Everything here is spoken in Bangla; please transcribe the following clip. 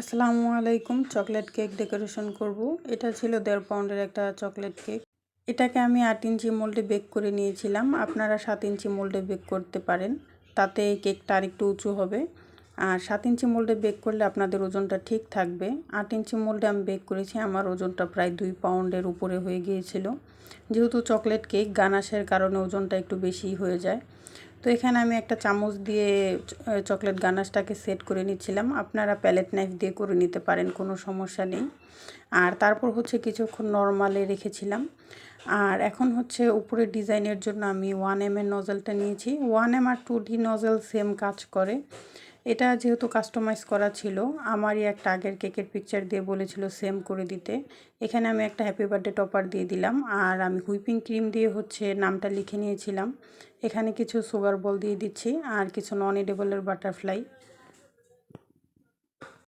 আসসালামু আলাইকুম, চকলেট কেক ডেকোরেশন করব। এটা ছিল দেড় পাউন্ডের একটা চকলেট কেক। এটাকে আমি আট ইঞ্চি মোল্ডে বেক করে নিয়েছিলাম। আপনারা সাত ইঞ্চি মোল্ডে বেক করতে পারেন। তাতে কেকটা আরেকটু উঁচু হবে। আর সাত ইঞ্চি মোল্ডে বেক করলে আপনাদের ওজনটা ঠিক থাকবে। আট ইঞ্চি মোল্ডে আমি বেক করেছি, আমার ওজনটা প্রায় দুই পাউন্ডের উপরে হয়ে গিয়েছিল। যেহেতু চকলেট কেক, গানাশের কারণে ওজনটা একটু বেশি হয়ে যায়। তো এখানে আমি একটা চামচ দিয়ে চকলেট গানাশটাকে সেট করে নিচ্ছিলাম। আপনারা প্যালেট নাইফ দিয়ে করে নিতে পারেন, কোনো সমস্যা নেই। আর তারপর হচ্ছে কিছুক্ষণ নর্মালে রেখেছিলাম। আর এখন হচ্ছে উপরে ডিজাইনের জন্য আমি ওয়ান এম এর নজলটা নিয়েছি। ওয়ান এম আর টু ডি নজল সেম কাজ করে। এটা যেহেতু কাস্টমাইজ করা ছিল, আমারই একটা আগের কেকের পিকচার দিয়ে বলেছিল সেম করে দিতে। এখানে আমি একটা হ্যাপি বার্থডে টপার দিয়ে দিলাম, আর আমি হুইপিং ক্রিম দিয়ে হচ্ছে নামটা লিখে নিয়েছিলাম। এখানে কিছু সুগার বল দিয়ে দিচ্ছি, আর কিছু নন এডেবলের বাটারফ্লাই